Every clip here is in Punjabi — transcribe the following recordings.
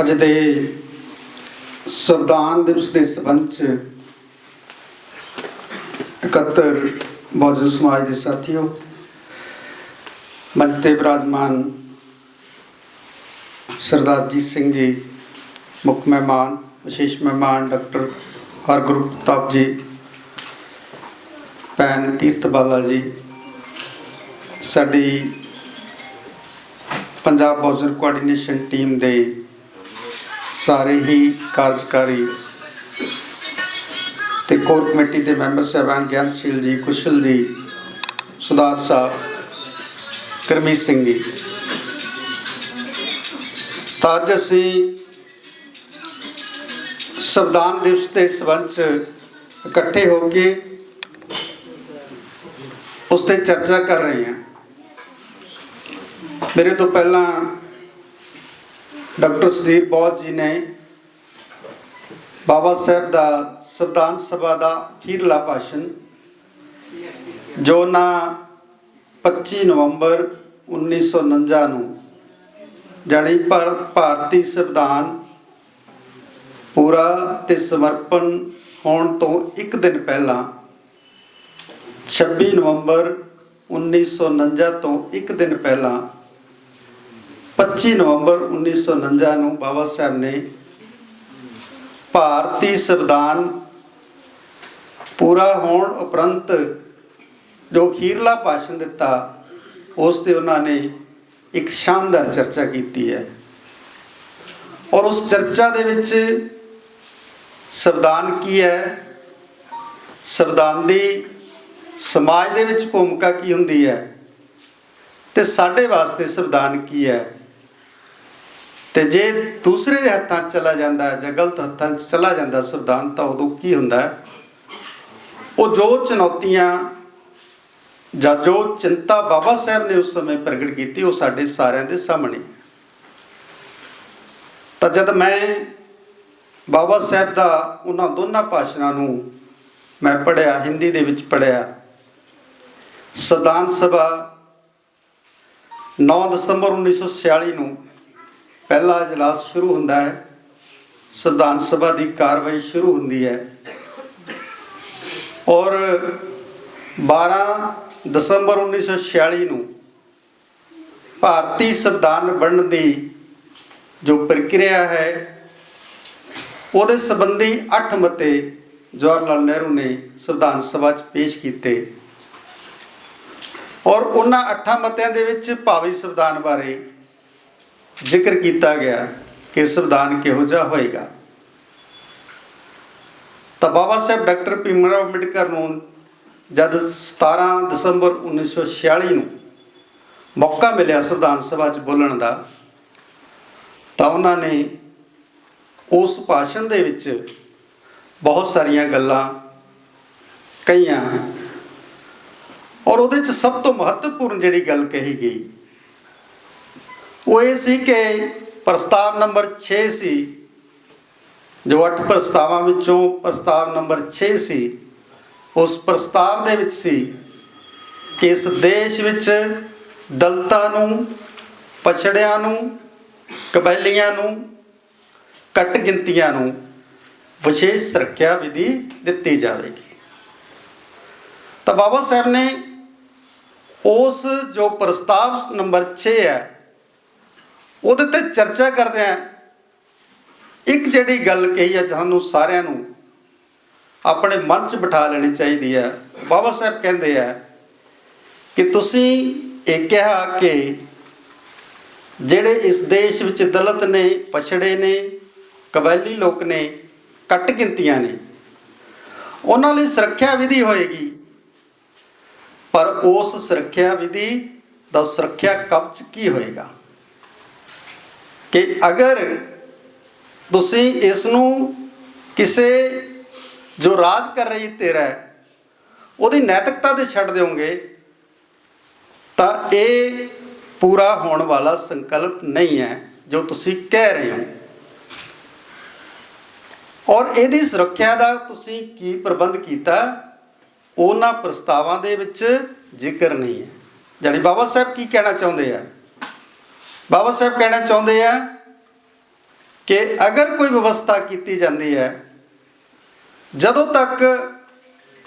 ਅੱਜ ਦੇ ਸੰਵਿਧਾਨ ਦਿਵਸ ਦੇ ਸੰਬੰਧ ਚ ਇਕੱਤਰ ਬਹੁਜਨ ਸਮਾਜ ਦੇ ਸਾਥੀਓ ਮੰਚ ਤੇ ਬਿਰਾਜਮਾਨ ਸਰਦਾਰ ਜੀਤ ਸਿੰਘ ਜੀ, ਮੁੱਖ ਮਹਿਮਾਨ, ਵਿਸ਼ੇਸ਼ ਮਹਿਮਾਨ ਡਾਕਟਰ ਹਰਗੁਰੂ ਪ੍ਰਤਾਪ ਜੀ, ਭੈਣ ਕੀਰਤ ਬਾਲਾ ਜੀ, ਸਾਡੀ ਪੰਜਾਬ ਬੌਜ਼ਰ ਕੋਆਰਡੀਨੇਸ਼ਨ ਟੀਮ ਦੇ ਸਾਰੇ ਹੀ ਕਾਰਜਕਾਰੀ ਤੇ ਕੋਰ ਕਮੇਟੀ ਦੇ ਮੈਂਬਰ ਸਾਹਿਬਾਨ ਗਿਆਨਸ਼ੀਲ ਜੀ, ਕੁਸ਼ਲ ਜੀ ਸੁਦਾਰ ਸਾਹਿਬ ਕਰਮੀਤ ਸਿੰਘ ਜੀ। ਤਾਂ ਅੱਜ ਅਸੀਂ ਸੰਵਿਧਾਨ ਦਿਵਸ ਦੇ ਸੰਬੰਧ 'ਚ ਇਕੱਠੇ ਹੋ ਕੇ ਉਸ ਤੇ ਚਰਚਾ ਕਰ ਰਹੇ ਹਾਂ। ਮੇਰੇ ਤੋਂ ਪਹਿਲਾਂ ਡਾਕਟਰ ਸੁਧੀਰ ਬੋਧ ਜੀ ਨੇ ਬਾਬਾ ਸਾਹਿਬ ਦਾ ਸੰਵਿਧਾਨ ਸਭਾ ਦਾ ਅਖੀਰਲਾ ਭਾਸ਼ਣ, ਜੋ ਨਾ 25 ਨਵੰਬਰ 1949 ਨੂੰ ਜਾਣੀ ਪਰ ਭਾਰਤੀ ਸੰਵਿਧਾਨ ਪੂਰਾ ਤੇ ਸਮਰਪਣ ਹੋਣ ਤੋਂ ਇੱਕ ਦਿਨ ਪਹਿਲਾਂ 26 ਨਵੰਬਰ 1949 ਤੋਂ ਇੱਕ ਦਿਨ ਪਹਿਲਾਂ 25 ਨਵੰਬਰ 1949 ਨੂੰ ਬਾਬਾ ਸਾਹਿਬ ਨੇ ਭਾਰਤੀ ਸੰਵਿਧਾਨ ਪੂਰਾ ਹੋਣ ਉਪਰੰਤ ਜੋ ਅਖੀਰਲਾ ਭਾਸ਼ਣ ਦਿੱਤਾ, ਉਸ ਤੇ ਉਹਨਾਂ ਨੇ ਇੱਕ ਸ਼ਾਨਦਾਰ ਚਰਚਾ ਕੀਤੀ ਹੈ। ਔਰ ਉਸ ਚਰਚਾ ਦੇ ਵਿੱਚ ਸੰਵਿਧਾਨ ਕੀ ਹੈ? ਸੰਵਿਧਾਨ ਦੀ ਸਮਾਜ ਦੇ ਵਿੱਚ ਭੂਮਿਕਾ ਕੀ ਹੁੰਦੀ ਹੈ? ਤੇ ਸਾਡੇ ਵਾਸਤੇ ਸੰਵਿਧਾਨ ਕੀ ਹੈ? ਤੇ ਜੇ ਦੂਸਰੇ ਦੇ ਹੱਥਾਂ 'ਚ ਚਲਾ ਜਾਂਦਾ ਜਾਂ ਗਲਤ ਹੱਥਾਂ 'ਚ ਚਲਾ ਜਾਂਦਾ ਸੰਵਿਧਾਨ ਤਾਂ ਉਦੋਂ ਕੀ ਹੁੰਦਾ ਉਹ ਜੋ ਚੁਣੌਤੀਆਂ ਜਾਂ ਜੋ ਚਿੰਤਾ ਬਾਬਾ ਸਾਹਿਬ ਨੇ ਉਸ ਸਮੇਂ ਪ੍ਰਗਟ ਕੀਤੀ, ਉਹ ਸਾਡੇ ਸਾਰਿਆਂ ਦੇ ਸਾਹਮਣੇ ਤਾਂ ਜਦ ਮੈਂ ਬਾਬਾ ਸਾਹਿਬ ਦਾ ਉਹਨਾਂ ਦੋਨਾਂ ਭਾਸ਼ਣਾਂ ਨੂੰ ਮੈਂ ਪੜਿਆ ਹਿੰਦੀ ਦੇ ਵਿੱਚ ਪੜਿਆ ਸੰਵਿਧਾਨ ਸਭਾ 9 ਦਸੰਬਰ 1946 ਨੂੰ ਪਹਿਲਾ ਇਜਲਾਸ ਸ਼ੁਰੂ ਹੁੰਦਾ ਹੈ। ਸੰਵਿਧਾਨ ਸਭਾ ਦੀ ਕਾਰਵਾਈ ਸ਼ੁਰੂ ਹੁੰਦੀ ਹੈ। ਔਰ 12 ਦਸੰਬਰ 1946 ਨੂੰ ਭਾਰਤੀ ਸੰਵਿਧਾਨ ਬਣਨ ਦੀ ਜੋ ਪ੍ਰਕਿਰਿਆ ਹੈ, ਉਹਦੇ ਸੰਬੰਧੀ 8 ਮਤੇ ਜਵਾਹਰ ਲਾਲ ਨਹਿਰੂ ਨੇ ਸੰਵਿਧਾਨ ਸਭਾ 'ਚ ਪੇਸ਼ ਕੀਤੇ। ਔਰ ਉਹਨਾਂ 8 ਮਤਿਆਂ ਦੇ ਵਿੱਚ ਭਾਵੇਂ ਸੰਵਿਧਾਨ ਬਾਰੇ ਜ਼ਿਕਰ ਕੀਤਾ ਗਿਆ ਕਿ ਸੰਵਿਧਾਨ ਕਿਹੋ ਜਿਹਾ ਹੋਏਗਾ। ਤਾਂ ਬਾਬਾ ਸਾਹਿਬ ਡਾਕਟਰ ਭੀਮਰਾਓ ਅੰਬੇਡਕਰ ਨੂੰ ਜਦ 17 ਦਸੰਬਰ 1946 ਨੂੰ ਮੌਕਾ ਮਿਲਿਆ ਸੰਵਿਧਾਨ ਸਭਾ 'ਚ ਬੋਲਣ ਦਾ, ਤਾਂ ਉਹਨਾਂ ਨੇ ਉਸ ਭਾਸ਼ਣ ਦੇ ਵਿੱਚ ਬਹੁਤ ਸਾਰੀਆਂ ਗੱਲਾਂ ਕਹੀਆਂ। ਔਰ ਉਹਦੇ 'ਚ ਸਭ ਤੋਂ ਮਹੱਤਵਪੂਰਨ ਜਿਹੜੀ ਗੱਲ ਕਹੀ ਗਈ ਉਹ ਇਹ ਸੀ ਕਿ ਪ੍ਰਸਤਾਵ ਨੰਬਰ 6 ਸੀ, ਜੋ ਅੱਠ ਪ੍ਰਸਤਾਵਾਂ ਵਿੱਚੋਂ ਪ੍ਰਸਤਾਵ ਨੰਬਰ 6 ਸੀ, ਉਸ ਪ੍ਰਸਤਾਵ ਦੇ ਵਿੱਚ ਸੀ ਕਿ ਇਸ ਦੇਸ਼ ਵਿੱਚ ਦਲਤਾਂ ਨੂੰ, ਪਛੜਿਆਂ ਨੂੰ, ਕਬੈਲੀਆਂ ਨੂੰ, ਘੱਟ ਗਿਣਤੀਆਂ ਨੂੰ ਵਿਸ਼ੇਸ਼ ਸੁਰੱਖਿਆ ਵਿਧੀ ਦਿੱਤੀ ਜਾਵੇਗੀ। ਤਾਂ ਬਾਬਾ ਸਾਹਿਬ ਨੇ ਉਸ ਜੋ ਪ੍ਰਸਤਾਵ ਨੰਬਰ 6 ਹੈ ਉਹਦੇ ਤੇ ਚਰਚਾ ਕਰਦੇ ਆ। ਇੱਕ ਜਿਹੜੀ ਗੱਲ ਕਹੀ ਹੈ ਸਾਨੂੰ ਸਾਰਿਆਂ ਨੂੰ, ਆਪਣੇ ਮਨ 'ਚ ਬਿਠਾ ਲੈਣੀ ਚਾਹੀਦੀ ਹੈ ਬਾਬਾ ਸਾਹਿਬ ਕਹਿੰਦੇ ਆ ਕਿ ਤੁਸੀਂ ਇਹ ਕਿਹਾ ਕਿ ਜਿਹੜੇ ਇਸ ਦੇਸ਼ ਵਿੱਚ ਦਲਤ ਨੇ, ਪਛੜੇ ਨੇ ਕਬਾਇਲੀ ਲੋਕ ਨੇ ਕੱਟ ਗਿਣਤੀਆਂ ਨੇ, ਉਹਨਾਂ ਲਈ ਸੁਰੱਖਿਆ ਵਿਧੀ ਹੋਏਗੀ। ਪਰ ਉਸ ਸੁਰੱਖਿਆ ਵਿਧੀ ਦਾ ਸੁਰੱਖਿਆ ਕਵਚ ਕੀ ਹੋਏਗਾ? ਕਿ ਅਗਰ ਤੁਸੀਂ ਇਸ ਨੂੰ ਕਿਸੇ ਜੋ ਰਾਜ ਕਰ ਰਹੀ ਧਿਰ ਹੈ, ਉਹਦੀ ਨੈਤਿਕਤਾ ਤੇ ਛੱਡ ਦਿਓਗੇ, ਤਾਂ ਇਹ ਪੂਰਾ ਹੋਣ ਵਾਲਾ ਸੰਕਲਪ ਨਹੀਂ ਹੈ ਜੋ ਤੁਸੀਂ ਕਹਿ ਰਹੇ ਹੋ। ਔਰ ਇਹਦੀ ਸੁਰੱਖਿਆ ਦਾ ਤੁਸੀਂ ਕੀ ਪ੍ਰਬੰਧ ਕੀਤਾ, ਉਹਨਾਂ ਪ੍ਰਸਤਾਵਾਂ ਦੇ ਵਿੱਚ ਜ਼ਿਕਰ ਨਹੀਂ ਹੈ। ਜਾਨੀ ਬਾਬਾ ਸਾਹਿਬ ਕੀ ਕਹਿਣਾ ਚਾਹੁੰਦੇ ਆ? ਬਾਬਾ ਸਾਹਿਬ ਕਹਿਣਾ ਚਾਹੁੰਦੇ ਆ ਕਿ ਅਗਰ ਕੋਈ ਵਿਵਸਥਾ ਕੀਤੀ ਜਾਂਦੀ ਹੈ, ਜਦੋਂ ਤੱਕ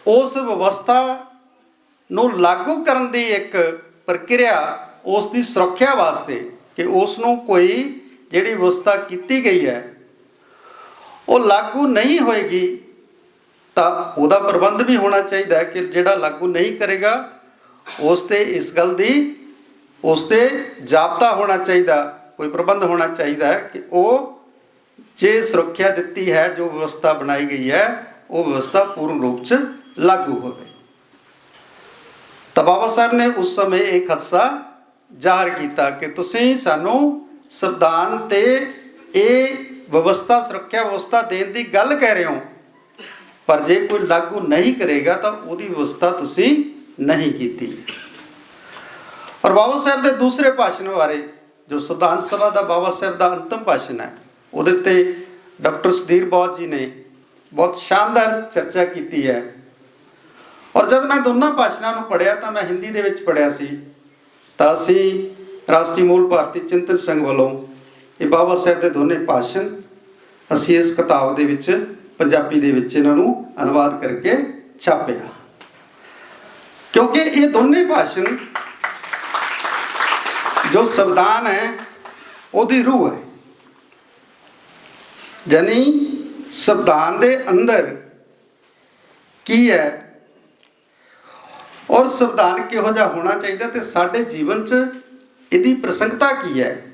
ਉਸ ਵਿਵਸਥਾ ਨੂੰ ਲਾਗੂ ਕਰਨ ਦੀ ਇੱਕ ਪ੍ਰਕਿਰਿਆ ਉਸ ਦੀ ਸੁਰੱਖਿਆ ਵਾਸਤੇ ਕਿ ਉਸ ਨੂੰ ਕੋਈ ਜਿਹੜੀ ਵਿਵਸਥਾ ਕੀਤੀ ਗਈ ਹੈ, ਉਹ ਲਾਗੂ ਨਹੀਂ ਹੋਏਗੀ, ਤਾਂ ਉਹਦਾ ਪ੍ਰਬੰਧ ਵੀ ਹੋਣਾ ਚਾਹੀਦਾ ਕਿ ਜਿਹੜਾ ਲਾਗੂ ਨਹੀਂ ਕਰੇਗਾ, ਉਸ ਤੇ ਇਸ ਗੱਲ ਦੀ ਉਸ ਤੇ ਜਾਬਤਾ ਹੋਣਾ ਚਾਹੀਦਾ, ਕੋਈ ਪ੍ਰਬੰਧ ਹੋਣਾ ਚਾਹੀਦਾ ਹੈ ਕਿ ਉਹ ਜੇ ਸੁਰੱਖਿਆ ਦਿੱਤੀ ਹੈ, ਜੋ ਵਿਵਸਥਾ ਬਣਾਈ ਗਈ ਹੈ, ਉਹ ਵਿਵਸਥਾ ਪੂਰਨ ਰੂਪ 'ਚ ਲਾਗੂ ਹੋਵੇ। ਤਾਂ ਬਾਬਾ ਸਾਹਿਬ ਨੇ ਉਸ ਸਮੇਂ ਇਹ ਖਦਸ਼ਾ ਜ਼ਾਹਰ ਕੀਤਾ ਕਿ ਤੁਸੀਂ ਸਾਨੂੰ ਸੰਵਿਧਾਨ ਤੇ ਇਹ ਵਿਵਸਥਾ, ਸੁਰੱਖਿਆ ਵਿਵਸਥਾ ਦੇਣ ਦੀ ਗੱਲ ਕਹਿ ਰਹੇ ਹੋ। ਪਰ ਜੇ ਕੋਈ ਲਾਗੂ ਨਹੀਂ ਕਰੇਗਾ, ਤਾਂ ਉਹਦੀ ਵਿਵਸਥਾ ਤੁਸੀਂ ਨਹੀਂ ਕੀਤੀ। ਔਰ ਬਾਬਾ ਸਾਹਿਬ ਦੇ ਦੂਸਰੇ ਭਾਸ਼ਣ ਬਾਰੇ ਜੋ ਸੰਵਿਧਾਨ ਸਭਾ ਦਾ ਬਾਬਾ ਸਾਹਿਬ ਦਾ ਅੰਤਮ ਭਾਸ਼ਣ ਹੈ, ਉਹਦੇ ਤੇ ਡਾਕਟਰ ਸੁਧੀਰ ਬੋਧ ਜੀ ਨੇ ਬਹੁਤ ਸ਼ਾਨਦਾਰ ਚਰਚਾ ਕੀਤੀ ਹੈ। ਔਰ ਜਦ ਮੈਂ ਦੋਨਾਂ ਭਾਸ਼ਣਾਂ ਨੂੰ ਪੜ੍ਹਿਆ ਤਾਂ ਮੈਂ ਹਿੰਦੀ ਦੇ ਵਿੱਚ ਪੜ੍ਹਿਆ ਸੀ, ਤਾਂ ਅਸੀਂ ਰਾਸ਼ਟਰੀ ਮੂਲ ਭਾਰਤੀ ਚਿੰਤਨ ਸੰਘ ਵੱਲੋਂ ਇਹ ਬਾਬਾ ਸਾਹਿਬ ਦੇ ਦੋਨੇ ਭਾਸ਼ਣ ਅਸੀਂ ਇਸ ਕਿਤਾਬ ਦੇ ਵਿੱਚ, ਪੰਜਾਬੀ ਦੇ ਵਿੱਚ ਇਹਨਾਂ ਨੂੰ ਅਨੁਵਾਦ ਕਰਕੇ ਛਾਪਿਆ। ਕਿਉਂਕਿ ਇਹ ਦੋਨੇ ਭਾਸ਼ਣ ਜੋ ਸੰਵਿਧਾਨ ਹੈ, ਉਹਦੀ ਰੂਹ ਹੈ। ਜਾਨੀ ਸੰਵਿਧਾਨ ਦੇ ਅੰਦਰ ਕੀ ਹੈ? ਔਰ ਸੰਵਿਧਾਨ ਕਿਹੋ ਜਿਹਾ ਹੋਣਾ ਚਾਹੀਦਾ ਤੇ ਸਾਡੇ ਜੀਵਨ 'ਚ ਇਹਦੀ ਪ੍ਰਸੰਗਤਾ ਕੀ ਹੈ?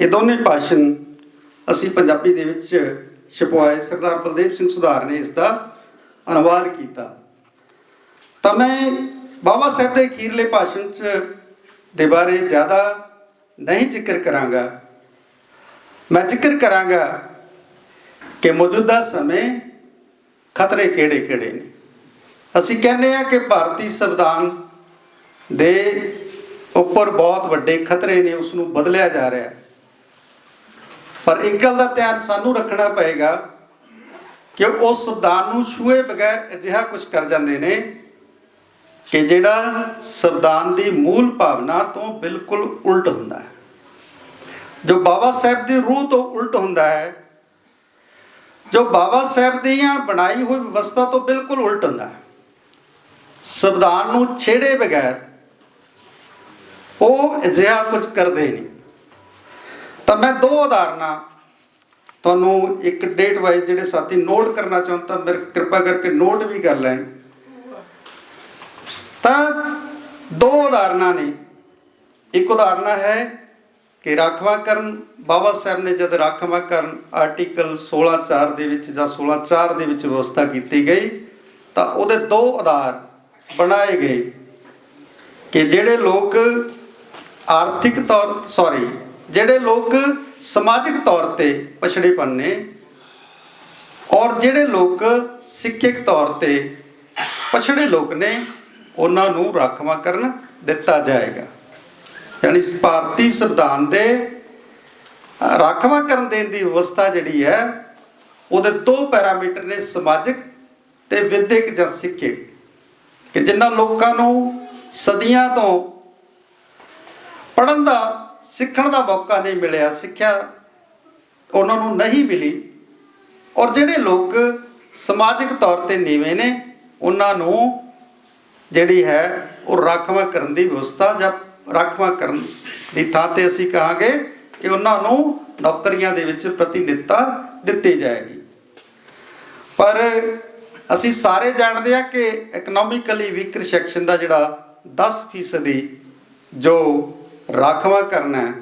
ਇਹ ਦੋਨੇ ਭਾਸ਼ਣ ਅਸੀਂ ਪੰਜਾਬੀ ਦੇ ਵਿੱਚ ਛਪਵਾਏ। ਸਰਦਾਰ ਬਲਦੇਵ ਸਿੰਘ ਸੁਧਾਰ ਨੇ ਇਸ ਦਾ ਅਨੁਵਾਦ ਕੀਤਾ। ਤਾਂ ਮੈਂ ਬਾਬਾ ਸਾਹਿਬ ਦੇ ਅਖੀਰਲੇ ਭਾਸ਼ਣ 'ਚ ਦੇ ਬਾਰੇ ਜ਼ਿਆਦਾ ਨਹੀਂ ਜ਼ਿਕਰ ਕਰਾਂਗਾ। ਮੈਂ ਜ਼ਿਕਰ ਕਰਾਂਗਾ ਕਿ ਮੌਜੂਦਾ ਸਮੇਂ ਖਤਰੇ ਕਿਹੜੇ ਕਿਹੜੇ ਨੇ। ਅਸੀਂ ਕਹਿੰਦੇ ਆ ਕਿ ਭਾਰਤੀ ਸੰਵਿਧਾਨ ਦੇ ਉੱਪਰ ਬਹੁਤ ਵੱਡੇ ਖਤਰੇ ਨੇ ਉਸ ਨੂੰ ਬਦਲਿਆ ਜਾ ਰਿਹਾ ਹੈ। ਪਰ ਇੱਕ ਗੱਲ ਦਾ ਧਿਆਨ ਸਾਨੂੰ ਰੱਖਣਾ ਪਏਗਾ ਕਿ ਉਸ ਸੰਵਿਧਾਨ ਨੂੰ ਛੂਏ ਬਗੈਰ ਅਜਿਹਾ ਕੁਝ ਕਰ ਜਾਂਦੇ ਨੇ ਕਿ ਜਿਹੜਾ ਸੰਵਿਧਾਨ ਦੀ ਮੂਲ ਭਾਵਨਾ ਤੋਂ ਬਿਲਕੁਲ ਉਲਟ ਹੁੰਦਾ ਹੈ। ਜੋ ਬਾਬਾ ਸਾਹਿਬ ਦੀ ਰੂਹ ਤੋਂ ਉਲਟ ਹੁੰਦਾ ਹੈ, ਜੋ ਬਾਬਾ ਸਾਹਿਬ ਦੀਆਂ ਬਣਾਈ ਹੋਈ ਵਿਵਸਥਾ ਤੋਂ ਬਿਲਕੁਲ ਉਲਟ ਹੁੰਦਾ ਹੈ। ਸੰਵਿਧਾਨ ਨੂੰ ਛੇੜੇ ਬਗੈਰ ਉਹ ਅਜਿਹਾ ਕੁਝ ਕਰਦੇ ਨਹੀਂ। ਤਾਂ ਮੈਂ ਦੋ ਉਦਾਹਰਨਾਂ ਤੁਹਾਨੂੰ ਇੱਕ ਡੇਟ ਵਾਈਜ਼ ਜਿਹੜੇ ਸਾਥੀ ਨੋਟ ਕਰਨਾ ਚਾਹੁੰਦਾ ਮੇਰੇ ਕਿਰਪਾ ਕਰਕੇ ਨੋਟ ਵੀ ਕਰ ਲੈਣ। ਤਾਂ ਦੋ ਉਦਾਹਰਨਾਂ ਨੇ। ਇੱਕ ਉਦਾਹਰਨ ਹੈ ਕਿ ਰਾਖਵਾਂਕਰਨ ਬਾਬਾ ਸਾਹਿਬ ਨੇ ਜਦ ਰਾਖਵਾਂਕਰਨ ਆਰਟੀਕਲ 16.4 ਦੇ ਵਿੱਚ ਜਾਂ 16.4 ਦੇ ਵਿੱਚ ਵਿਵਸਥਾ ਕੀਤੀ ਗਈ, ਤਾਂ ਉਹਦੇ ਦੋ ਆਧਾਰ ਬਣਾਏ ਗਏ ਕਿ ਜਿਹੜੇ ਲੋਕ ਆਰਥਿਕ ਤੌਰ ਸੌਰੀ ਜਿਹੜੇ ਲੋਕ ਸਮਾਜਿਕ ਤੌਰ ਤੇ ਪਛੜੇਪਨ ਨੇ ਔਰ ਜਿਹੜੇ ਲੋਕ ਸਿੱਖਿਅਕ ਤੌਰ ਤੇ ਪਛੜੇ ਲੋਕ ਨੇ ਉਹਨਾਂ ਨੂੰ ਰਾਖਵਾਂਕਰਨ ਦਿੱਤਾ ਜਾਏਗਾ। ਯਾਨੀ ਭਾਰਤੀ ਸੰਵਿਧਾਨ ਦੇ ਰਾਖਵਾਂਕਰਨ ਦੇਣ ਦੀ ਵਿਵਸਥਾ ਜਿਹੜੀ ਹੈ, ਉਹਦੇ ਦੋ ਪੈਰਾਮੀਟਰ ਨੇ ਸਮਾਜਿਕ ਤੇ ਵਿਦਿਅਕ ਜਾਂ ਸਿੱਖਿਅਕ। ਕਿ ਜਿਨ੍ਹਾਂ ਲੋਕਾਂ ਨੂੰ ਸਦੀਆਂ ਤੋਂ ਪੜਨ ਦਾ, ਸਿੱਖਣ ਦਾ ਮੌਕਾ ਨਹੀਂ ਮਿਲਿਆ, ਸਿੱਖਿਆ ਉਹਨਾਂ ਨੂੰ ਨਹੀਂ ਮਿਲੀ, ਔਰ ਜਿਹੜੇ ਲੋਕ ਸਮਾਜਿਕ ਤੌਰ ਤੇ ਨੀਵੇਂ ਨੇ, ਉਹਨਾਂ ਨੂੰ ਜਿਹੜੀ ਹੈ, ਉਹ ਰਾਖਵਾਂ ਕਰਨ ਦੀ ਵਿਵਸਥਾ ਜਾਂ ਰਾਖਵਾਂ ਕਰਨ ਦੀ ਥਾਂ ਤੇ ਅਸੀਂ ਕਹਾਂਗੇ ਕਿ ਉਹਨਾਂ ਨੂੰ ਨੌਕਰੀਆਂ ਦੇ ਵਿੱਚ ਪ੍ਰਤੀਨਿਧਤਾ ਦਿੱਤੀ ਜਾਏਗੀ। ਪਰ ਅਸੀਂ ਸਾਰੇ ਜਾਣਦੇ ਹਾਂ ਕਿ ਇਕਨੋਮਿਕਲੀ ਵੀਕਰ ਸੈਕਸ਼ਨ ਦਾ ਜਿਹੜਾ 10% ਦੀ ਜੋ ਰਾਖਵਾਂ ਕਰਨਾ ਹੈ,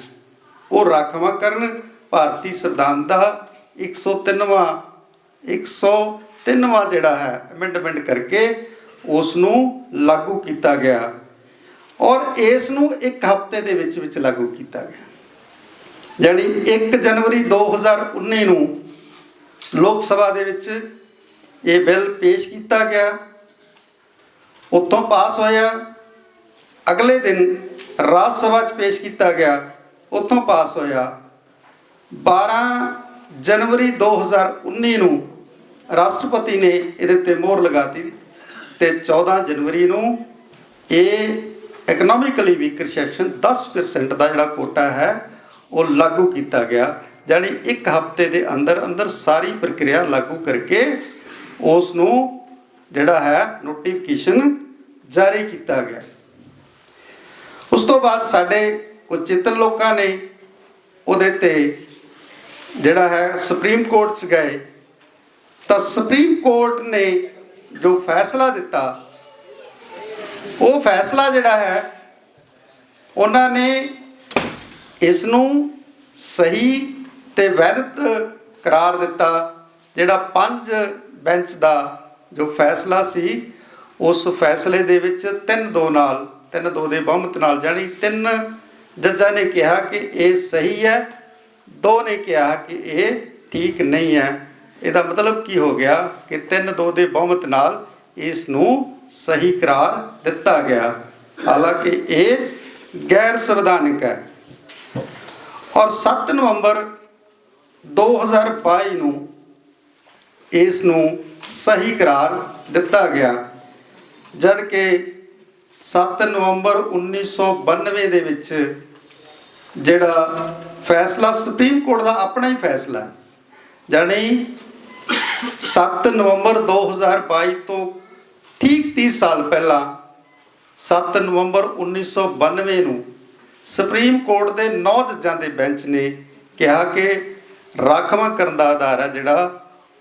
ਉਹ ਰਾਖਵਾਂ ਕਰਨ ਭਾਰਤੀ ਸੰਵਿਧਾਨ ਦਾ 103ਵਾਂ 103ਵਾਂ ਜਿਹੜਾ ਹੈ ਅਮੈਂਡਮੈਂਟ ਕਰਕੇ ਉਸ ਨੂੰ ਲਾਗੂ ਕੀਤਾ ਗਿਆ ਔਰ ਇਸ ਨੂੰ ਇੱਕ ਹਫ਼ਤੇ ਦੇ ਵਿੱਚ ਵਿੱਚ ਲਾਗੂ ਕੀਤਾ ਗਿਆ। ਯਾਨੀ 1 ਜਨਵਰੀ 2019 ਨੂੰ ਲੋਕ ਸਭਾ ਦੇ ਵਿੱਚ ਇਹ ਬਿੱਲ ਪੇਸ਼ ਕੀਤਾ ਗਿਆ। ਉੱਥੋਂ ਪਾਸ ਹੋਇਆ। ਅਗਲੇ ਦਿਨ ਰਾਜ ਸਭਾ 'ਚ ਪੇਸ਼ ਕੀਤਾ ਗਿਆ। ਉੱਥੋਂ ਪਾਸ ਹੋਇਆ। 12 ਜਨਵਰੀ 2019 ਨੂੰ ਰਾਸ਼ਟਰਪਤੀ ਨੇ ਇਹਦੇ ਤੇ ਮੋਹਰ ਲਗਾਤੀ। ਤੇ 14 ਜਨਵਰੀ ਨੂੰ ਇਹ ਇਕਨੋਮਿਕਲੀ ਵੀਕਰ ਸੈਕਸ਼ਨ 10% ਦਾ ਜਿਹੜਾ ਕੋਟਾ ਹੈ, ਉਹ ਲਾਗੂ ਕੀਤਾ ਗਿਆ। ਜਾਣੀ ਇੱਕ ਹਫ਼ਤੇ ਦੇ ਅੰਦਰ ਅੰਦਰ ਸਾਰੀ ਪ੍ਰਕਿਰਿਆ ਲਾਗੂ ਕਰਕੇ ਉਸ ਨੂੰ ਜਿਹੜਾ ਹੈ ਨੋਟੀਫਿਕੇਸ਼ਨ ਜਾਰੀ ਕੀਤਾ ਗਿਆ। ਉਸ ਤੋਂ ਬਾਅਦ ਸਾਡੇ ਕੁਝ ਚਿੰਤਨ ਲੋਕਾਂ ਨੇ ਉਹਦੇ ਤੇ ਜਿਹੜਾ ਹੈ ਸੁਪਰੀਮ ਕੋਰਟ 'ਚ ਗਏ। ਤਾਂ ਸੁਪਰੀਮ ਕੋਰਟ ਨੇ ਜੋ ਫੈਸਲਾ ਦਿੱਤਾ, ਉਹ ਫੈਸਲਾ ਜਿਹੜਾ ਹੈ, ਉਹਨਾਂ ਨੇ ਇਸ ਨੂੰ ਸਹੀ ਤੇ ਵੈਧਤ ਕਰਾਰ ਦਿੱਤਾ, ਜਿਹੜਾ ਪੰਜ ਬੈਂਚ ਦਾ ਜੋ ਫੈਸਲਾ ਸੀ, ਉਸ ਫੈਸਲੇ ਦੇ ਵਿੱਚ 3-2 ਨਾਲ 3-2 ਦੇ ਬਹੁਮਤ ਨਾਲ, ਜਾਣੀ ਤਿੰਨ ਜੱਜਾਂ ਨੇ ਕਿਹਾ ਕਿ ਇਹ ਸਹੀ ਹੈ, ਦੋ ਨੇ ਕਿਹਾ ਕਿ ਇਹ ਠੀਕ ਨਹੀਂ ਹੈ। ਇਹਦਾ ਮਤਲਬ ਕੀ ਹੋ ਗਿਆ ਕਿ 3-2 ਦੇ ਬਹੁਮਤ ਨਾਲ ਇਸ ਨੂੰ ਸਹੀ ਕਰਾਰ ਦਿੱਤਾ ਗਿਆ। ਹਾਲਾਂਕਿ ਇਹ ਗੈਰ ਸੰਵਿਧਾਨਕ ਹੈ। ਔਰ 7 ਨਵੰਬਰ 2022 ਨੂੰ ਇਸ ਨੂੰ ਸਹੀ ਕਰਾਰ ਦਿੱਤਾ ਗਿਆ। ਜਦ ਕਿ 7 ਨਵੰਬਰ 1992 ਦੇ ਵਿੱਚ ਜਿਹੜਾ ਫੈਸਲਾ ਸੁਪਰੀਮ ਕੋਰਟ ਦਾ ਆਪਣਾ ਹੀ ਫੈਸਲਾ ਹੈ। ਜਾਣੀ 7 ਨਵੰਬਰ 2022 ਤੋਂ ਠੀਕ 30 ਸਾਲ ਪਹਿਲਾਂ 7 ਨਵੰਬਰ 1992 ਨੂੰ ਸੁਪਰੀਮ ਕੋਰਟ ਦੇ 9 ਜੱਜਾਂ ਦੇ ਬੈਂਚ ਨੇ ਕਿਹਾ ਕਿ ਰਾਖਵਾਂ ਕਰਨ ਦਾ ਆਧਾਰ ਹੈ ਜਿਹੜਾ,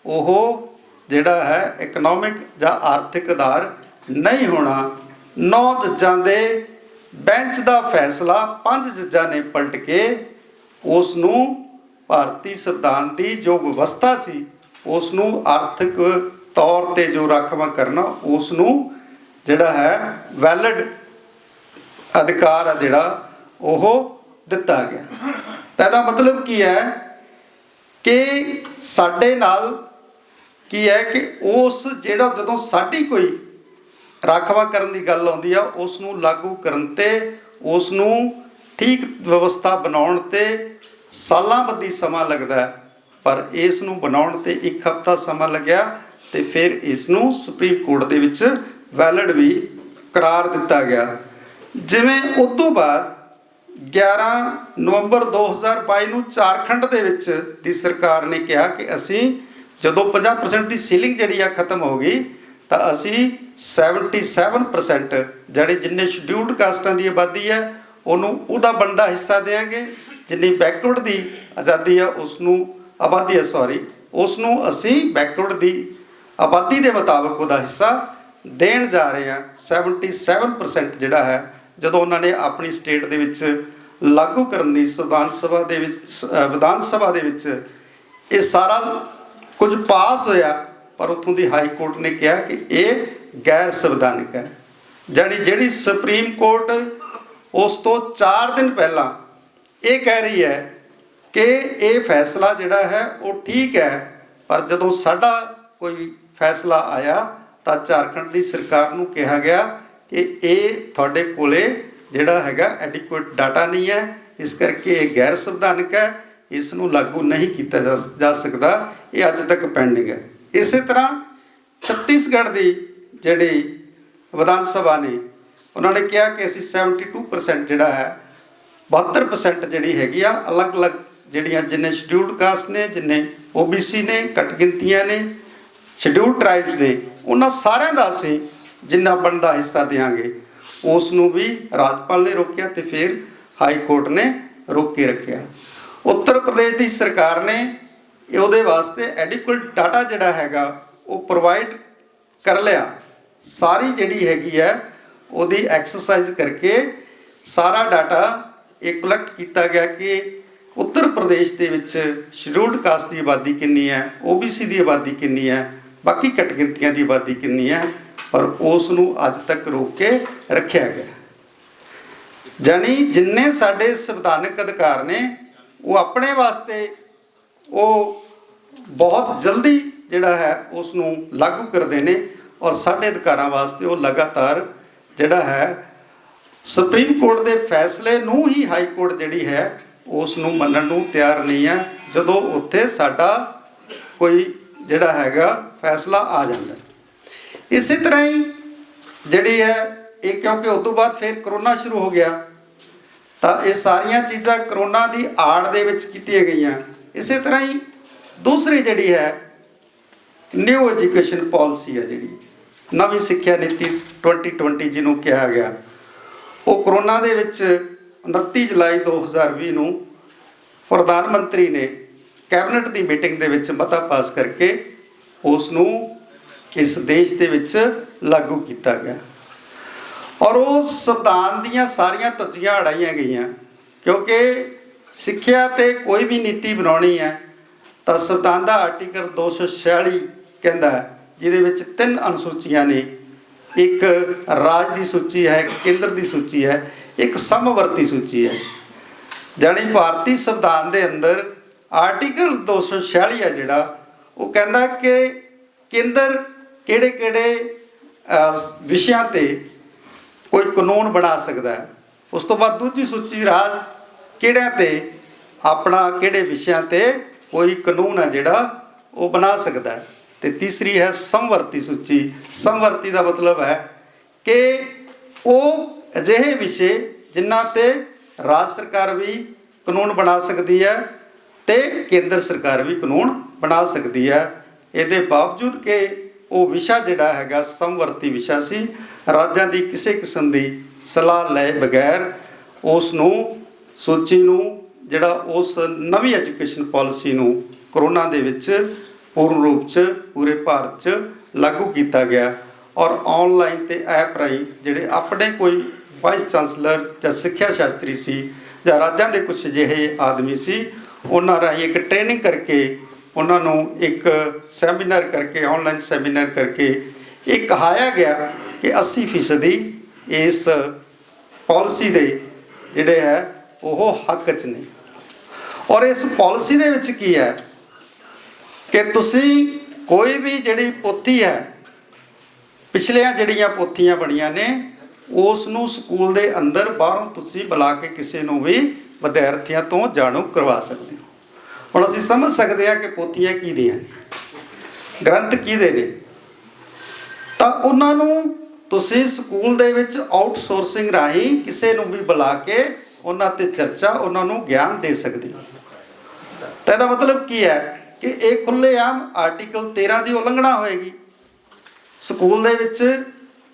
ਉਹ ਜਿਹੜਾ ਹੈ ਇਕਨੋਮਿਕ ਜਾਂ ਆਰਥਿਕ ਆਧਾਰ ਨਹੀਂ ਹੋਣਾ। 9 ਜੱਜਾਂ ਦੇ ਬੈਂਚ ਦਾ ਫੈਸਲਾ ਪੰਜ ਜੱਜਾਂ ਨੇ ਪਲਟ ਕੇ ਉਸ ਨੂੰ ਭਾਰਤੀ ਸੰਵਿਧਾਨ ਦੀ ਜੋ ਵਿਵਸਥਾ ਸੀ ਉਸ ਨੂੰ ਆਰਥਿਕ ਤੌਰ ਤੇ ਜੋ ਰਾਖਵਾਂ ਕਰਨਾ ਉਸ ਨੂੰ ਜਿਹੜਾ ਹੈ ਵੈਲਿਡ ਅਧਿਕਾਰ ਆ ਜਿਹੜਾ, ਉਹ ਦਿੱਤਾ ਗਿਆ। ਤਾਂ ਇਹਦਾ ਮਤਲਬ ਕੀ ਹੈ ਕਿ ਸਾਡੇ ਨਾਲ ਕੀ ਹੈ ਕਿ ਉਸ ਜਿਹੜਾ ਜਦੋਂ ਸਾਡੀ ਕੋਈ ਰਾਖਵਾ ਕਰਨ ਦੀ ਗੱਲ ਆਉਂਦੀ ਆ ਉਸ ਨੂੰ ਲਾਗੂ ਕਰਨ ਤੇ ਉਸ ਨੂੰ ਠੀਕ ਵਿਵਸਥਾ ਬਣਾਉਣ ਤੇ ਸਾਲਾਂ ਬੱਧੀ ਸਮਾਂ ਲੱਗਦਾ ਹੈ। ਪਰ ਇਸ ਨੂੰ ਬਣਾਉਣ ਤੇ ਇੱਕ ਹਫ਼ਤਾ ਸਮਾਂ ਲੱਗਿਆ ਤੇ ਫਿਰ ਇਸ ਨੂੰ ਸੁਪਰੀਮ ਕੋਰਟ ਦੇ ਵਿੱਚ ਵੈਲਿਡ ਵੀ ਕਰਾਰ ਦਿੱਤਾ ਗਿਆ। ਜਿਵੇਂ ਉਸ ਤੋਂ ਬਾਅਦ 11 ਨਵੰਬਰ 2022 ਨੂੰ ਝਾਰਖੰਡ ਦੇ ਵਿੱਚ ਦੀ ਸਰਕਾਰ ਨੇ ਕਿਹਾ ਕਿ ਅਸੀਂ ਜਦੋਂ 50% ਦੀ ਸੀਲਿੰਗ ਜਿਹੜੀ ਆ ਖਤਮ ਹੋ ਗਈ ਤਾਂ ਅਸੀਂ 77% ਜਿਹੜੇ ਜਿੰਨੇ ਸ਼ਡਿਊਲਡ ਕਾਸਟਾਂ ਦੀ ਆਬਾਦੀ ਹੈ ਉਹਨੂੰ ਉਹਦਾ ਬਣਦਾ ਹਿੱਸਾ ਦੇਵਾਂਗੇ ਜਿੰਨੀ ਬੈਕਵਰਡ ਦੀ ਆਜ਼ਾਦੀ ਹੈ ਉਸ ਨੂੰ ਆਬਾਦੀ ਹੈ ਸੌਰੀ ਉਸ ਨੂੰ ਅਸੀਂ ਬੈਕਵਰਡ ਦੀ ਆਬਾਦੀ ਦੇ ਮੁਤਾਬਕ ਉਹਦਾ ਹਿੱਸਾ ਦੇਣ ਜਾ ਰਹੇ ਹਾਂ। 77% ਜਿਹੜਾ ਹੈ, ਜਦੋਂ ਉਹਨਾਂ ਨੇ ਆਪਣੀ ਸਟੇਟ ਦੇ ਵਿੱਚ ਲਾਗੂ ਕਰਨ ਦੀ ਸੰਵਿਧਾਨ ਸਭਾ ਦੇ ਵਿੱਚ ਵਿਧਾਨ ਸਭਾ ਦੇ ਵਿੱਚ ਇਹ ਸਾਰਾ ਕੁਝ ਪਾਸ ਹੋਇਆ, ਪਰ ਉੱਥੋਂ ਦੀ ਹਾਈ ਕੋਰਟ ਨੇ ਕਿਹਾ ਕਿ ਇਹ ਗੈਰ ਸੰਵਿਧਾਨਕ ਹੈ। ਜਾਣੀ ਜਿਹੜੀ ਸੁਪਰੀਮ ਕੋਰਟ ਉਸ ਤੋਂ 4 ਦਿਨ ਪਹਿਲਾਂ ਇਹ ਕਹਿ ਰਹੀ ਹੈ ਕਿ ਇਹ ਫੈਸਲਾ ਜਿਹੜਾ ਹੈ, ਉਹ ਠੀਕ ਹੈ। ਪਰ ਜਦੋਂ ਸਾਡਾ ਕੋਈ ਫੈਸਲਾ ਆਇਆ, ਤਾਂ ਝਾਰਖੰਡ ਦੀ ਸਰਕਾਰ ਨੂੰ ਕਿਹਾ ਗਿਆ ਕਿ ਇਹ ਤੁਹਾਡੇ ਕੋਲੇ ਜਿਹੜਾ ਹੈਗਾ ਐਡਿਕੁਏਟ ਡਾਟਾ ਨਹੀਂ ਹੈ। ਇਸ ਕਰਕੇ ਇਹ ਗੈਰ ਸੰਵਿਧਾਨਕ ਹੈ। ਇਸ ਨੂੰ ਲਾਗੂ ਨਹੀਂ ਕੀਤਾ ਜਾ- ਜਾ ਸਕਦਾ। ਇਹ ਅੱਜ ਤੱਕ ਪੈਂਡਿੰਗ ਹੈ। ਇਸੇ ਤਰ੍ਹਾਂ ਛੱਤੀਸਗੜ੍ਹ ਦੀ ਜਿਹੜੀ ਵਿਧਾਨ ਸਭਾ ਨੇ, ਉਹਨਾਂ ਨੇ ਕਿਹਾ ਕਿ ਅਸੀਂ 72% ਜਿਹੜਾ ਹੈ 72% ਜਿਹੜੀ ਹੈਗੀ ਆ, ਅਲੱਗ-ਅਲੱਗ ਜਿਹੜੀਆਂ ਜਿੰਨੇ ਸ਼ਡਿਊਲਡ ਕਾਸਟ ਨੇ, ਜਿੰਨੇ OBC ਨੇ, ਘੱਟ ਗਿਣਤੀਆਂ ਨੇ ਸ਼ਡਿਊਲਡ ਟ੍ਰਾਈਬਸ ਨੇ, ਉਹਨਾਂ ਸਾਰਿਆਂ ਦਾ ਅਸੀਂ ਜਿੰਨਾ ਬਣਦਾ ਹਿੱਸਾ ਦੇਵਾਂਗੇ ਉਸ ਨੂੰ ਵੀ ਰਾਜਪਾਲ ਨੇ ਰੋਕਿਆ ਤੇ ਫਿਰ ਹਾਈ ਕੋਰਟ ਨੇ ਰੋਕ ਕੇ ਰੱਖਿਆ। ਉੱਤਰ ਪ੍ਰਦੇਸ਼ ਦੀ ਸਰਕਾਰ ਨੇ ਉਹਦੇ ਵਾਸਤੇ ਐਡਿਕੁਏਟ ਡਾਟਾ ਜਿਹੜਾ ਹੈਗਾ, ਉਹ ਪ੍ਰੋਵਾਈਡ ਕਰ ਲਿਆ। ਸਾਰੀ ਜਿਹੜੀ ਹੈਗੀ ਹੈ, ਉਹਦੀ ਐਕਸਰਸਾਈਜ਼ ਕਰਕੇ ਸਾਰਾ ਡਾਟਾ ਇਹ ਕਲੈਕਟ ਕੀਤਾ ਗਿਆ ਕਿ ਪ੍ਰਦੇਸ਼ ਦੇ ਵਿੱਚ ਸ਼ਡਿਊਲਡ ਕਾਸਟ ਦੀ ਆਬਾਦੀ ਕਿੰਨੀ ਹੈ OBC ਦੀ ਆਬਾਦੀ ਕਿੰਨੀ ਹੈ, ਬਾਕੀ ਘੱਟ ਗਿਣਤੀਆਂ ਦੀ ਆਬਾਦੀ ਕਿੰਨੀ ਹੈ, ਪਰ ਉਸ ਨੂੰ ਅੱਜ ਤੱਕ ਰੋਕ ਕੇ ਰੱਖਿਆ ਗਿਆ ਜਾਨੀ ਜਿੰਨੇ ਸਾਡੇ ਸੰਵਿਧਾਨਕ ਅਧਿਕਾਰ ਨੇ, ਉਹ ਆਪਣੇ ਵਾਸਤੇ ਉਹ ਬਹੁਤ ਜਲਦੀ ਜਿਹੜਾ ਹੈ, ਉਸ ਨੂੰ ਲਾਗੂ ਕਰਦੇ ਨੇ ਔਰ ਸਾਡੇ ਅਧਿਕਾਰਾਂ ਵਾਸਤੇ ਉਹ ਲਗਾਤਾਰ ਜਿਹੜਾ ਹੈ, ਸੁਪਰੀਮ ਕੋਰਟ ਦੇ ਫੈਸਲੇ ਨੂੰ ਹੀ ਹਾਈ ਕੋਰਟ ਜਿਹੜੀ ਹੈ ਉਸ ਨੂੰ ਮੰਨਣ ਨੂੰ ਤਿਆਰ ਨਹੀਂ ਹੈ ਜਦੋਂ ਉੱਥੇ ਸਾਡਾ ਕੋਈ ਜਿਹੜਾ ਹੈਗਾ ਫੈਸਲਾ ਆ ਜਾਂਦਾ ਹੈ। ਇਸੇ ਤਰ੍ਹਾਂ ਹੀ ਜਿਹੜੀ ਹੈ, ਇਹ ਕਿਉਂਕਿ ਉਸ ਤੋਂ ਬਾਅਦ ਫਿਰ ਕਰੋਨਾ ਸ਼ੁਰੂ ਹੋ ਗਿਆ। ਤਾਂ ਇਹ ਸਾਰੀਆਂ ਚੀਜ਼ਾਂ ਕਰੋਨਾ ਦੀ ਆੜ ਦੇ ਵਿੱਚ ਕੀਤੀਆਂ ਗਈਆਂ। ਇਸੇ ਤਰ੍ਹਾਂ ਹੀ ਦੂਸਰੀ ਜਿਹੜੀ ਹੈ ਨਿਊ ਐਜੂਕੇਸ਼ਨ ਪਾਲਿਸੀ ਹੈ ਜਿਹੜੀ। ਨਵੀਂ ਸਿੱਖਿਆ ਨੀਤੀ 2020 ਜਿਹਨੂੰ ਕਿਹਾ ਗਿਆ। ਉਹ ਕਰੋਨਾ ਦੇ ਵਿੱਚ 29 ਜੁਲਾਈ 2020 ਨੂੰ ਪ੍ਰਧਾਨ ਮੰਤਰੀ ਨੇ ਕੈਬਨਿਟ ਦੀ ਮੀਟਿੰਗ ਦੇ ਵਿੱਚ ਮਤਾ ਪਾਸ ਕਰਕੇ ਉਸ ਨੂੰ ਇਸ ਦੇਸ਼ ਦੇ ਵਿੱਚ ਲਾਗੂ ਕੀਤਾ ਗਿਆ। ਔਰ ਉਹ ਸੰਵਿਧਾਨ ਦੀਆਂ ਸਾਰੀਆਂ ਧੱਜੀਆਂ ਅੜਾਈਆਂ ਗਈਆਂ, ਕਿਉਂਕਿ ਸਿੱਖਿਆ ਤੇ ਕੋਈ ਵੀ ਨੀਤੀ ਬਣਾਉਣੀ ਹੈ ਤਾਂ ਸੰਵਿਧਾਨ ਦਾ ਆਰਟੀਕਲ 246 ਕਹਿੰਦਾ ਜਿਹਦੇ ਵਿੱਚ ਤਿੰਨ ਅਨੁਸੂਚੀਆਂ ਨੇ ਇੱਕ ਰਾਜ ਦੀ ਸੂਚੀ ਹੈ, ਇੱਕ ਕੇਂਦਰ ਦੀ ਸੂਚੀ ਹੈ, ਇੱਕ ਸਮਵਰਤੀ ਸੂਚੀ ਹੈ। ਜਾਣੀ ਭਾਰਤੀ ਸੰਵਿਧਾਨ ਦੇ ਅੰਦਰ ਆਰਟੀਕਲ 246 ਹੈ ਜਿਹੜਾ, ਉਹ ਕਹਿੰਦਾ ਕਿ ਕੇਂਦਰ ਕਿਹੜੇ ਕਿਹੜੇ ਵਿਸ਼ਿਆਂ ਤੇ ਕੋਈ ਕਾਨੂੰਨ ਬਣਾ ਸਕਦਾ ਹੈ। ਉਸ ਤੋਂ ਬਾਅਦ ਦੂਜੀ ਸੂਚੀ ਰਾਜ ਕਿਹੜਿਆਂ ਤੇ, ਆਪਣਾ ਕਿਹੜੇ ਵਿਸ਼ਿਆਂ ਤੇ ਕੋਈ ਕਾਨੂੰਨ ਹੈ ਜਿਹੜਾ, ਉਹ ਬਣਾ ਸਕਦਾ ਹੈ। ਤੇ ਤੀਸਰੀ ਹੈ ਸਮਵਰਤੀ ਸੂਚੀ। ਸਮਵਰਤੀ ਦਾ ਮਤਲਬ ਹੈ ਕਿ ਉਹ ਅਜਿਹੇ ਵਿਸ਼ੇ ਜਿਨ੍ਹਾਂ ਤੇ ਰਾਜ ਸਰਕਾਰ ਵੀ ਕਾਨੂੰਨ ਬਣਾ ਸਕਦੀ ਹੈ ਤੇ ਕੇਂਦਰ ਸਰਕਾਰ ਵੀ ਕਾਨੂੰਨ ਬਣਾ ਸਕਦੀ ਹੈ। ਇਹਦੇ ਬਾਵਜੂਦ ਕਿ ਉਹ ਵਿਸ਼ਾ ਜਿਹੜਾ ਹੈਗਾ ਸਮਵਰਤੀ ਵਿਸ਼ਾ ਸੀ, ਰਾਜਾਂ ਦੀ ਕਿਸੇ ਕਿਸਮ ਦੀ ਸਲਾਹ ਲਏ ਬਗੈਰ ਉਸ ਨੂੰ, ਸੂਚੀ ਨੂੰ, ਜਿਹੜਾ ਉਸ ਨਵੀਂ ਐਜੂਕੇਸ਼ਨ ਪਾਲਿਸੀ ਨੂੰ ਕਰੋਨਾ ਦੇ ਵਿੱਚ ਪੂਰਨ ਰੂਪ 'ਚ, ਪੂਰੇ ਭਾਰਤ 'ਚ ਲਾਗੂ ਕੀਤਾ ਗਿਆ ਔਰ ਆਨਲਾਈਨ ਤੇ ਐਪ ਰਾਹੀਂ ਜਿਹੜੇ ਆਪਣੇ ਕੋਈ ਵਾਈਸ ਚਾਂਸਲਰ ਜਾਂ ਸਿੱਖਿਆ ਸ਼ਾਸਤਰੀ ਸੀ ਜਾਂ ਰਾਜਾਂ ਦੇ ਕੁਝ ਅਜਿਹੇ ਆਦਮੀ ਸੀ, ਉਹਨਾਂ ਰਾਹੀਂ ਇੱਕ ਟ੍ਰੇਨਿੰਗ ਕਰਕੇ ਉਹਨਾਂ ਨੂੰ ਇੱਕ ਸੈਮੀਨਾਰ ਕਰਕੇ ਆਨਲਾਈਨ ਸੈਮੀਨਾਰ ਕਰਕੇ ਇਹ ਕਹਾਇਆ ਗਿਆ ਕਿ 80% ਫੀਸਦੀ ਇਸ ਪਾਲਿਸੀ ਦੇ ਜਿਹੜੇ ਹੈ, ਉਹ ਹੱਕ 'ਚ ਨੇ। ਔਰ ਇਸ ਪਾਲਿਸੀ ਦੇ ਵਿੱਚ ਕੀ ਹੈ? ਕਿ ਤੁਸੀਂ ਕੋਈ ਵੀ ਜਿਹੜੀ ਪੋਥੀ ਹੈ, ਪਿਛਲੀਆਂ ਜਿਹੜੀਆਂ ਪੋਥੀਆਂ ਬਣੀਆਂ ਨੇ ਉਸ ਨੂੰ ਸਕੂਲ ਦੇ ਅੰਦਰ ਬਾਹਰੋਂ ਤੁਸੀਂ ਬੁਲਾ ਕੇ ਕਿਸੇ ਨੂੰ ਵੀ ਵਿਦਿਆਰਥੀਆਂ ਤੋਂ ਜਾਣੂ ਕਰਵਾ ਸਕਦੇ ਹੋ। ਹੁਣ ਅਸੀਂ ਸਮਝ ਸਕਦੇ ਹਾਂ ਕਿ ਪੋਥੀਆਂ ਕੀ ਦੀਆਂ ਨੇ, ਗ੍ਰੰਥ ਕਿਹਦੇ ਨੇ। ਤਾਂ ਉਹਨਾਂ ਨੂੰ ਤੁਸੀਂ ਸਕੂਲ ਦੇ ਵਿੱਚ ਆਊਟਸੋਰਸਿੰਗ ਰਾਹੀਂ ਕਿਸੇ ਨੂੰ ਵੀ ਬੁਲਾ ਕੇ ਉਹਨਾਂ ਤੇ ਚਰਚਾ, ਉਹਨਾਂ ਨੂੰ ਗਿਆਨ ਦੇ ਸਕਦੇ ਹੋ। ਤਾਂ ਇਹਦਾ ਮਤਲਬ ਕੀ ਹੈ? ਕਿ ਇਹ ਖੁੱਲ੍ਹੇਆਮ ਆਰਟੀਕਲ 13 ਦੀ ਉਲੰਘਣਾ ਹੋਏਗੀ। ਸਕੂਲ ਦੇ ਵਿੱਚ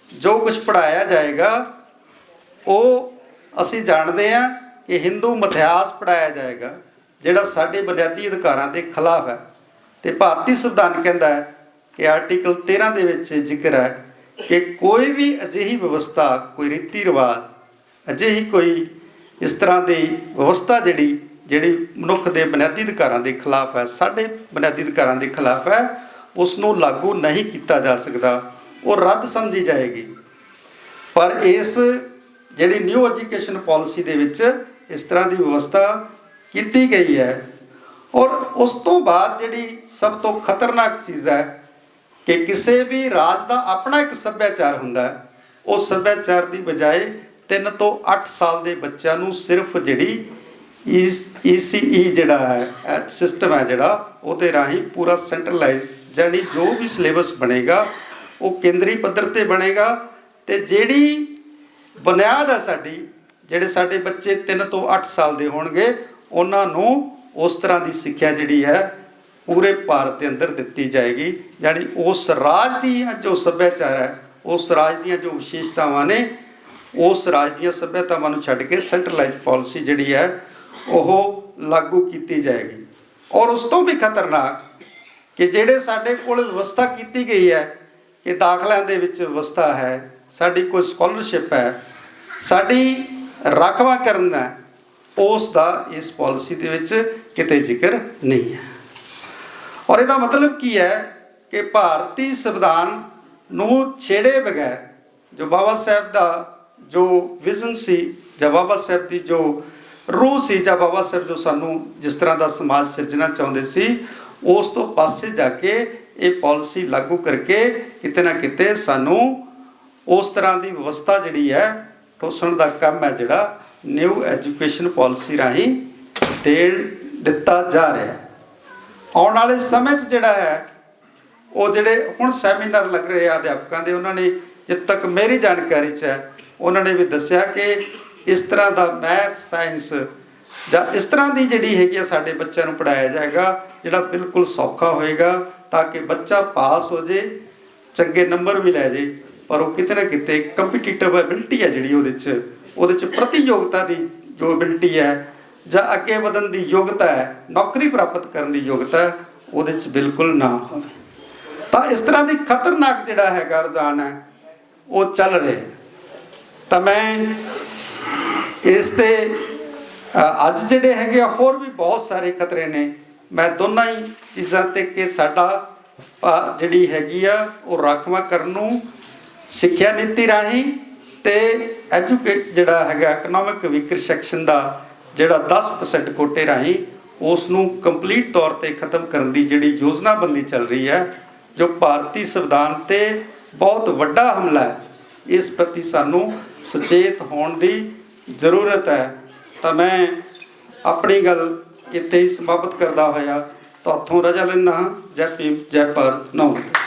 ਜੋ ਕੁਝ ਪੜਾਇਆ ਜਾਏਗਾ, ਉਹ ਅਸੀਂ ਜਾਣਦੇ ਹਾਂ ਕਿ ਹਿੰਦੂ ਮਿਥਿਹਾਸ ਪੜਾਇਆ ਜਾਏਗਾ, ਜਿਹੜਾ ਸਾਡੇ ਬੁਨਿਆਦੀ ਅਧਿਕਾਰਾਂ ਦੇ ਖਿਲਾਫ ਹੈ। ਤੇ ਭਾਰਤੀ ਸੰਵਿਧਾਨ ਕਹਿੰਦਾ ਹੈ ਕਿ ਆਰਟੀਕਲ 13 ਦੇ ਵਿੱਚ ਜ਼ਿਕਰ ਹੈ ਕਿ ਕੋਈ ਵੀ ਅਜਿਹੀ ਵਿਵਸਥਾ, ਕੋਈ ਰੀਤੀ ਰਿਵਾਜ ਅਜਿਹੀ ਕੋਈ ਇਸ ਤਰ੍ਹਾਂ ਦੀ ਵਿਵਸਥਾ ਜਿਹੜੀ ਜਿਹੜੀ ਮਨੁੱਖ ਦੇ ਬੁਨਿਆਦੀ ਅਧਿਕਾਰਾਂ ਦੇ ਖਿਲਾਫ ਹੈ, ਸਾਡੇ ਬੁਨਿਆਦੀ ਅਧਿਕਾਰਾਂ ਦੇ ਖਿਲਾਫ ਹੈ ਉਸ ਨੂੰ ਲਾਗੂ ਨਹੀਂ ਕੀਤਾ ਜਾ ਸਕਦਾ, ਉਹ ਰੱਦ ਸਮਝੀ ਜਾਏਗੀ। ਪਰ ਇਸ ਜਿਹੜੀ ਨਿਊ ਐਜੂਕੇਸ਼ਨ ਪਾਲਿਸੀ ਦੇ ਵਿੱਚ ਇਸ ਤਰ੍ਹਾਂ ਦੀ ਵਿਵਸਥਾ ਕੀਤੀ ਗਈ ਹੈ ਔਰ ਉਸ ਤੋਂ ਬਾਅਦ ਜਿਹੜੀ ਸਭ ਤੋਂ ਖਤਰਨਾਕ ਚੀਜ਼ ਹੈ ਕਿ ਕਿਸੇ ਵੀ ਰਾਜ ਦਾ ਆਪਣਾ ਇੱਕ ਸੱਭਿਆਚਾਰ ਹੁੰਦਾ ਹੈ, ਉਹ ਸੱਭਿਆਚਾਰ ਦੀ ਬਜਾਏ 3 ਤੋਂ 8 ਸਾਲ ਦੇ ਬੱਚਿਆਂ ਨੂੰ ਸਿਰਫ ਜਿਹੜੀ ਇਸ ECE ਜਿਹੜਾ ਹੈ ਸਿਸਟਮ ਹੈ ਜਿਹੜਾ, ਉਹਦੇ ਰਾਹੀਂ ਪੂਰਾ ਸੈਂਟਰਲਾਈਜ਼ ਜਾਨੀ ਜੋ ਵੀ ਸਿਲੇਬਸ ਬਣੇਗਾ, ਉਹ ਕੇਂਦਰੀ ਪੱਧਰ ਤੇ ਬਣੇਗਾ, ਤੇ ਜਿਹੜੀ ਬੁਨਿਆਦ ਹੈ ਸਾਡੀ, ਜਿਹੜੇ ਸਾਡੇ ਬੱਚੇ 3 ਤੋਂ 8 ਸਾਲ ਦੇ ਹੋਣਗੇ, ਉਹਨਾਂ ਨੂੰ ਉਸ ਤਰ੍ਹਾਂ ਦੀ ਸਿੱਖਿਆ ਜਿਹੜੀ ਹੈ, ਪੂਰੇ ਭਾਰਤ ਦੇ ਅੰਦਰ ਦਿੱਤੀ ਜਾਏਗੀ। ਯਾਨੀ ਉਸ ਰਾਜ ਦੀ ਜੋ ਸੱਭਿਆਚਾਰ ਹੈ, ਉਸ ਰਾਜ ਦੀਆਂ ਜੋ ਵਿਸ਼ੇਸ਼ਤਾਵਾਂ ਨੇ, ਉਸ ਰਾਜ ਦੀਆਂ ਸੱਭਿਅਤਾਵਾਂ ਨੂੰ ਛੱਡ ਕੇ ਸੈਂਟਰਲਾਈਜ਼ ਪਾਲਿਸੀ ਜਿਹੜੀ ਹੈ ਉਹ ਲਾਗੂ ਕੀਤੀ ਜਾਏਗੀ। ਔਰ ਉਸ ਤੋਂ ਵੀ ਖਤਰਨਾਕ ਕਿ ਜਿਹੜੇ ਸਾਡੇ ਕੋਲ ਵਿਵਸਥਾ ਕੀਤੀ ਗਈ ਹੈ ਕਿ ਦਾਖਲਿਆਂ ਦੇ ਵਿੱਚ ਵਿਵਸਥਾ ਹੈ, ਸਾਡੀ ਕੋਈ ਸਕਾਲਰਸ਼ਿਪ ਹੈ, ਸਾਡੀ ਰਾਖਵਾ ਕਰਨ ਹੈ, ਉਸ ਦਾ ਇਸ ਪਾਲਿਸੀ ਦੇ ਵਿੱਚ ਕਿਤੇ ਜ਼ਿਕਰ ਨਹੀਂ ਹੈ। ਔਰ ਇਹਦਾ ਮਤਲਬ ਕੀ ਹੈ ਕਿ ਭਾਰਤੀ ਸੰਵਿਧਾਨ ਨੂੰ ਛੇੜੇ ਬਗੈਰ ਜੋ ਬਾਬਾ ਸਾਹਿਬ ਦਾ ਜੋ ਵਿਜ਼ਨ ਸੀ, ਜਾਂ ਬਾਬਾ ਸਾਹਿਬ ਦੀ ਜੋ ਰੂਹ ਸੀ ਜਾਂ ਬਾਬਾ ਸਾਹਿਬ ਜੋ ਸਾਨੂੰ ਜਿਸ ਤਰ੍ਹਾਂ ਦਾ ਸਮਾਜ ਸਿਰਜਣਾ ਚਾਹੁੰਦੇ ਸੀ, ਉਸ ਤੋਂ ਪਾਸੇ ਜਾ ਕੇ ਇਹ ਪਾਲਿਸੀ ਲਾਗੂ ਕਰਕੇ ਕਿਤੇ ਨਾ ਕਿਤੇ ਸਾਨੂੰ ਉਸ ਤਰ੍ਹਾਂ ਦੀ ਵਿਵਸਥਾ ਜਿਹੜੀ ਹੈ, ਠੋਸਣ ਦਾ ਕੰਮ ਹੈ ਜਿਹੜਾ ਨਿਊ ਐਜੂਕੇਸ਼ਨ ਪਾਲਿਸੀ ਰਾਹੀਂ ਦੇਣ ਦਿੱਤਾ ਜਾ ਰਿਹਾ ਹੈ। ਆਉਣ ਵਾਲੇ ਸਮੇਂ 'ਚ ਜਿਹੜਾ ਹੈ, ਉਹ ਜਿਹੜੇ ਹੁਣ ਸੈਮੀਨਾਰ ਲੱਗ ਰਹੇ ਆ ਅਧਿਆਪਕਾਂ ਦੇ, ਉਹਨਾਂ ਨੇ ਜਿੱਦ ਤੱਕ ਮੇਰੀ ਜਾਣਕਾਰੀ 'ਚ ਹੈ, ਉਹਨਾਂ ਨੇ ਵੀ ਦੱਸਿਆ ਕਿ ਇਸ ਤਰ੍ਹਾਂ ਦਾ ਮੈਥ ਸਾਇੰਸ ਜਾਂ ਇਸ ਤਰ੍ਹਾਂ ਦੀ ਜਿਹੜੀ ਹੈਗੀ ਆ ਸਾਡੇ ਬੱਚਿਆਂ ਨੂੰ ਪੜਾਇਆ ਜਾਏਗਾ, ਜਿਹੜਾ ਬਿਲਕੁਲ ਸੌਖਾ ਹੋਏਗਾ, ਤਾਂ ਕਿ ਬੱਚਾ ਪਾਸ ਹੋ ਜੇ, ਚੰਗੇ ਨੰਬਰ ਵੀ ਲੈ ਜੇ, ਪਰ ਉਹ ਕਿਤੇ ਨਾ ਕਿਤੇ ਕੰਪੀਟੀਟਿਵ ਐਬਿਲਿਟੀ ਹੈ ਜਿਹੜੀ ਉਹਦੇ 'ਚ ਉਹਦੇ 'ਚ ਪ੍ਰਤੀਯੋਗਤਾ ਦੀ ਜੋ ਐਬਿਲਿਟੀ ਹੈ ਜਾਂ ਅੱਗੇ ਵਧਣ ਦੀ ਯੋਗਤਾ ਹੈ, ਨੌਕਰੀ ਪ੍ਰਾਪਤ ਕਰਨ ਦੀ ਯੋਗਤਾ ਹੈ, ਉਹਦੇ 'ਚ ਬਿਲਕੁਲ ਨਾ ਹੋਵੇ। ਤਾਂ ਇਸ ਤਰ੍ਹਾਂ ਦੀ ਖਤਰਨਾਕ ਜਿਹੜਾ ਹੈਗਾ ਰੁਝਾਨ ਹੈ, ਉਹ ਚੱਲ ਰਿਹਾ ਤਾਂ ਮੈਂ ਇਸ ਤੇ ਅੱਜ ਜਿਹੜੇ ਹੈਗੇ ਆ ਹੋਰ ਵੀ ਬਹੁਤ ਸਾਰੇ ਖਤਰੇ ਨੇ। ਮੈਂ ਦੋਨਾਂ ਹੀ ਚੀਜ਼ਾਂ ਤੇ ਕਿ ਸਾਡਾ ਅ, ਜਿਹੜੀ ਹੈਗੀ ਆ ਉਹ ਰਾਖਵਾ ਕਰਨ ਨੂੰ ਸਿੱਖਿਆ ਨੀਤੀ ਰਾਹੀਂ ਤੇ ਐਜੂਕੇਟ ਜਿਹੜਾ ਹੈਗਾ ਇਕਨੋਮਿਕ ਵੀਕਰ ਸੈਕਸ਼ਨ ਦਾ ਜਿਹੜਾ 10% ਕੋਟੇ ਰਾਹੀਂ ਉਸ ਨੂੰ ਕੰਪਲੀਟ ਤੌਰ ਤੇ ਖਤਮ ਕਰਨ ਦੀ ਜਿਹੜੀ ਯੋਜਨਾਬੰਦੀ ਚੱਲ ਰਹੀ ਹੈ ਜੋ ਭਾਰਤੀ ਸੰਵਿਧਾਨ ਤੇ ਬਹੁਤ ਵੱਡਾ ਹਮਲਾ ਹੈ ਇਸ ਪ੍ਰਤੀ ਸਾਨੂੰ ਸੁਚੇਤ ਹੋਣ ਦੀ ਜ਼ਰੂਰਤ ਹੈ, ਤਾਂ ਮੈਂ ਆਪਣੀ ਗੱਲ ਇੱਥੇ ਹੀ ਸਮਾਪਤ ਕਰਦਾ ਹੋਇਆ ਤੁਹਾਥੋਂ ਰਜਾ ਲੈਂਦਾ ਹਾਂ, ਜੈ ਭੀਮ, ਜੈ ਭਾਰਤ ਨਮਸਕਾਰ